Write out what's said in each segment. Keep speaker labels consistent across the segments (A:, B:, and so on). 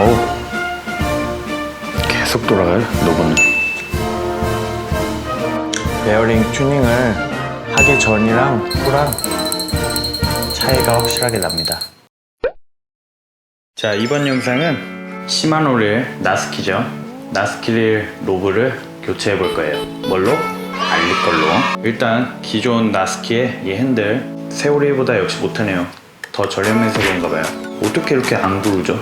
A: 어우. 계속 돌아가요 노브는. 베어링 튜닝을 하기 전이랑 후랑 차이가 확실하게 납니다. 자 이번 영상은 시마노릴 나스키죠. 나스키릴 로브를 교체해 볼 거예요. 뭘로? 알리 걸로. 일단 기존 나스키의 이 핸들 세오리보다 역시 못하네요. 더 저렴해서 그런가 봐요. 어떻게 이렇게 안 구르죠?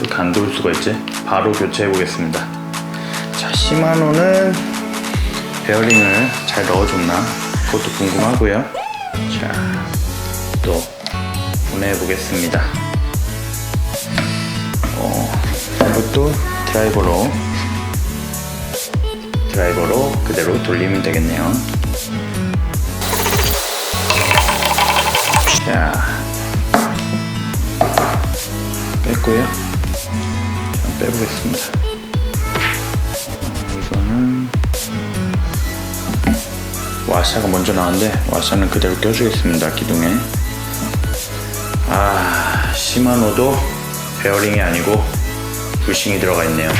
A: 이렇게 안 구를 수가 있지? 바로 교체해 보겠습니다 자 시마노는 베어링을 잘 넣어줬나? 그것도 궁금하고요 자또 분해해 보겠습니다 어, 이것도 드라이버로 드라이버로 그대로 돌리면 되겠네요. 자, 뺐고요. 자, 빼보겠습니다. 어, 이거는 와샤가 먼저 나왔는데 와샤는 그대로 껴주겠습니다. 기둥에. 아, 시마노도 베어링이 아니고 부싱이 들어가 있네요.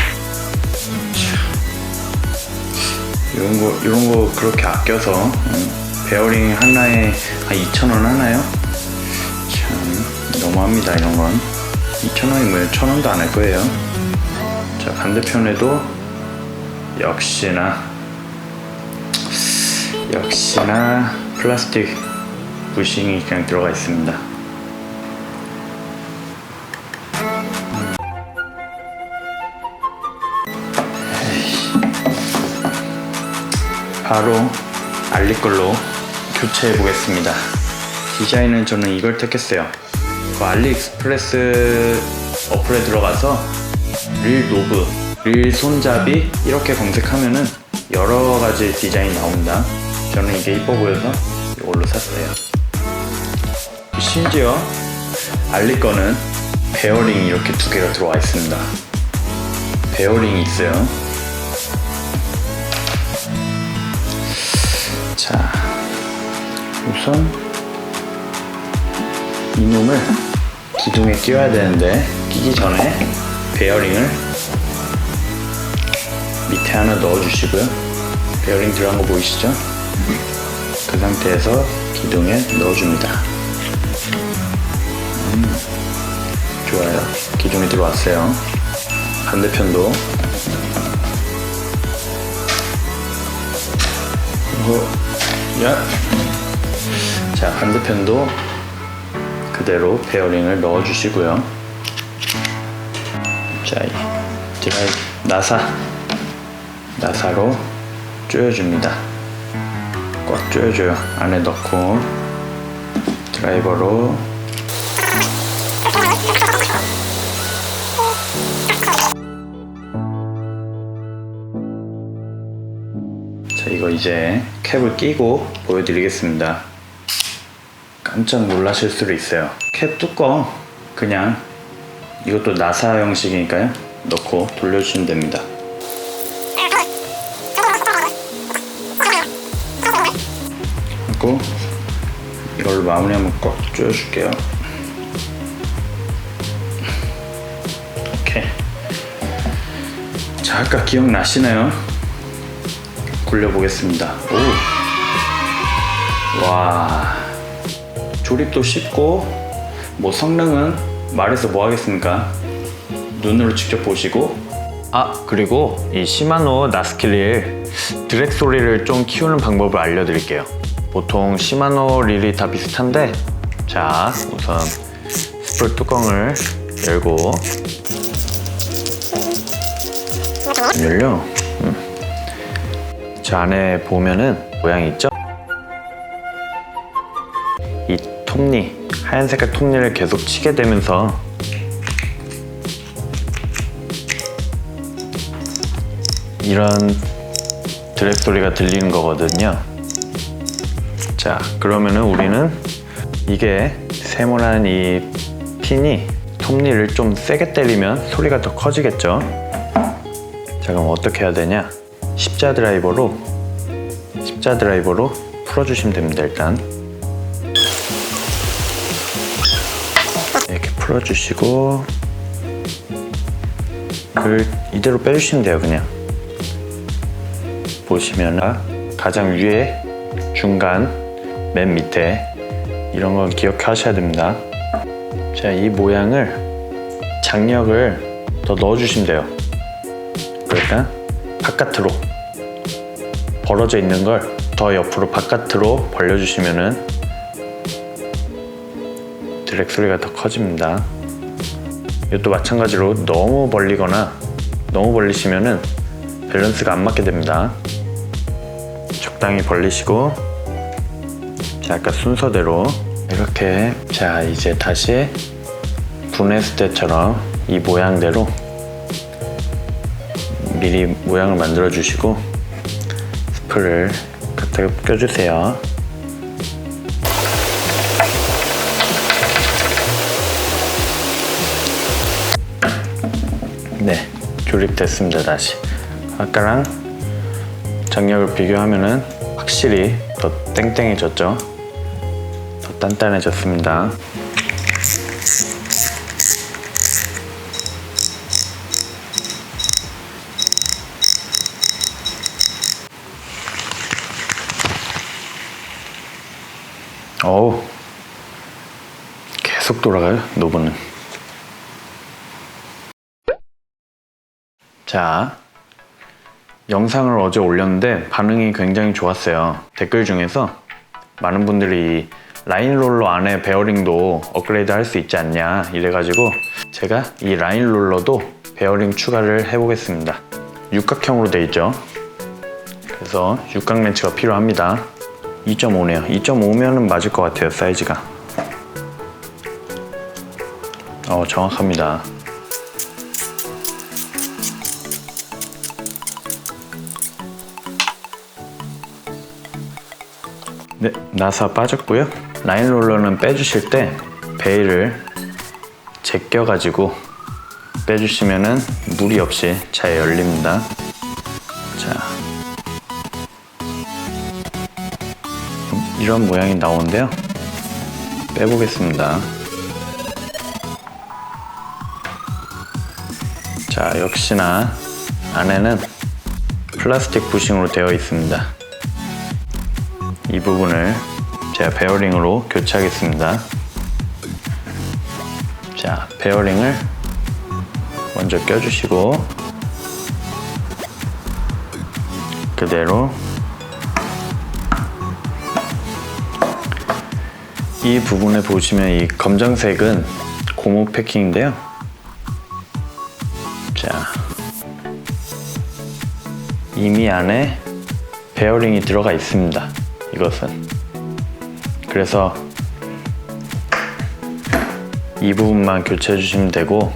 A: 이런 거 이런 거 그렇게 아껴서 음, 베어링 하나에 한 2,000원 하나요? 참 너무합니다 이런 건 2,000원이면 1,000원도 안 할 거예요. 자 반대편에도 역시나 역시나 플라스틱 부싱이 그냥 들어가 있습니다. 바로 알리 걸로 교체해 보겠습니다. 디자인은 저는 이걸 택했어요. 그 알리익스프레스 어플에 들어가서 릴 노브, 릴 손잡이 이렇게 검색하면은 여러 가지 디자인이 나옵니다. 저는 이게 이뻐 보여서 이걸로 샀어요. 심지어 알리 거는 베어링이 이렇게 두 개가 들어와 있습니다. 베어링이 있어요. 자, 우선 이놈을 기둥에 끼워야 되는데 끼기 전에 베어링을 밑에 하나 넣어주시고요. 베어링 들어간 거 보이시죠? 그 상태에서 기둥에 넣어줍니다. 음, 좋아요. 기둥이 들어왔어요. 반대편도 그리고 야. 자 반대편도 그대로 베어링을 넣어 주시고요 자이 드라이 나사 나사로 조여줍니다. 꽉 조여줘요. 안에 넣고 드라이버로. 자 이거 이제 캡을 끼고 보여드리겠습니다. 깜짝 놀라실 수도 있어요. 캡 뚜껑 그냥 이것도 나사 형식이니까요 넣고 돌려주시면 됩니다 하고 이걸로 마무리 한번 꽉 조여줄게요 이렇게 자 아까 기억나시나요? 굴려보겠습니다. 오. 와. 조립도 쉽고, 뭐 성능은 말해서 뭐 하겠습니까? 눈으로 직접 보시고. 아, 그리고 이 시마노 나스킬릴 드랙 소리를 좀 키우는 방법을 알려드릴게요. 보통 시마노 릴이 다 비슷한데, 자, 우선 스프를 뚜껑을 열고, 열려. 저 안에 보면은 모양이 있죠? 톱니, 하얀 색깔 톱니를 계속 치게 되면서 이런 드랩 소리가 들리는 거거든요. 자, 그러면은 우리는 이게 세모난 이 핀이 톱니를 좀 세게 때리면 소리가 더 커지겠죠? 자, 그럼 어떻게 해야 되냐? 십자 드라이버로 십자 드라이버로 풀어주시면 됩니다. 일단 풀어주시고 이걸 이대로 빼주시면 돼요 그냥. 보시면 가장 위에 중간 맨 밑에 이런 건 기억하셔야 됩니다. 자 이 모양을 장력을 더 넣어주시면 돼요. 그러니까 바깥으로. 벌어져 있는 걸 더 옆으로 바깥으로 벌려주시면은 드랙 소리가 더 커집니다. 이것도 마찬가지로 너무 벌리거나 너무 벌리시면은 밸런스가 안 맞게 됩니다. 적당히 벌리시고 자 아까 순서대로 이렇게 자 이제 다시 분했을 때처럼 이 모양대로 미리 모양을 만들어 주시고 스프를 갖다 껴주세요. 조립됐습니다. 다시 아까랑 장력을 비교하면은 확실히 더 땡땡해졌죠. 더 단단해졌습니다. 어우, 계속 돌아가요, 노브는. 자, 영상을 어제 올렸는데 반응이 굉장히 좋았어요. 댓글 중에서 많은 분들이 라인 롤러 안에 베어링도 업그레이드 할 수 있지 않냐 이래가지고 제가 이 라인 롤러도 베어링 추가를 해보겠습니다. 육각형으로 돼 있죠. 그래서 육각 렌치가 필요합니다. 2.5네요. 2.5면은 맞을 것 같아요, 사이즈가. 어, 정확합니다. 네, 나사 빠졌고요. 라인 롤러는 빼주실 때 베일을 제껴가지고 빼주시면은 무리 없이 잘 열립니다. 자, 이런 모양이 나오는데요. 빼보겠습니다. 자, 역시나 안에는 플라스틱 부싱으로 되어 있습니다. 이 부분을 제가 베어링으로 교체하겠습니다. 자, 베어링을 먼저 껴주시고 그대로 이 부분에 보시면 이 검정색은 고무 패킹인데요. 자, 이미 안에 베어링이 들어가 있습니다. 이것은. 그래서 이 부분만 교체해 주시면 되고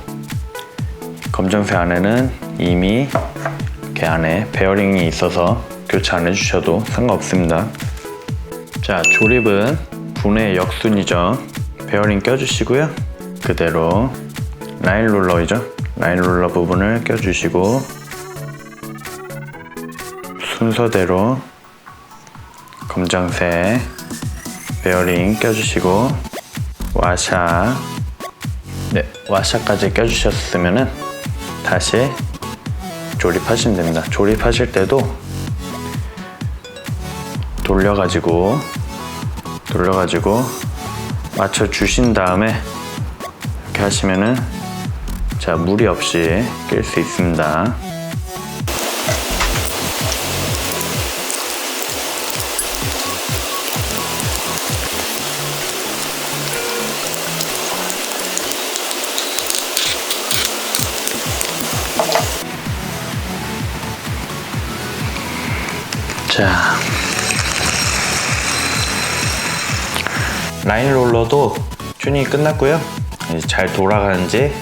A: 검정색 안에는 이미 이렇게 안에 베어링이 있어서 교체 안 해주셔도 상관없습니다. 자, 조립은 분해 역순이죠. 베어링 껴주시고요. 그대로 라인 롤러이죠. 라인 롤러 부분을 껴주시고 순서대로 검정색 베어링 껴주시고 와샤 네 와샤까지 껴주셨으면은 다시 조립하시면 됩니다. 조립하실 때도 돌려가지고 돌려가지고 맞춰 주신 다음에 이렇게 하시면은 자 무리 없이 낄 수 있습니다. 자 라인 롤러도 튜닝이 끝났고요. 이제 잘 돌아가는지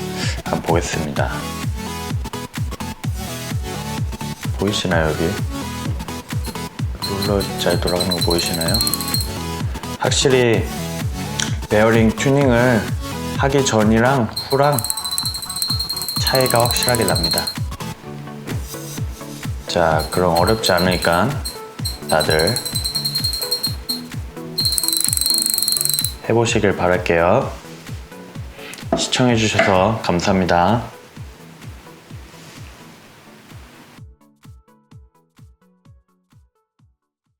A: 한번 보겠습니다. 보이시나요 여기? 롤러 잘 돌아가는 거 보이시나요? 확실히 베어링 튜닝을 하기 전이랑 후랑 차이가 확실하게 납니다. 자, 그럼 어렵지 않으니까 다들 해보시길 바랄게요. 시청해주셔서 감사합니다.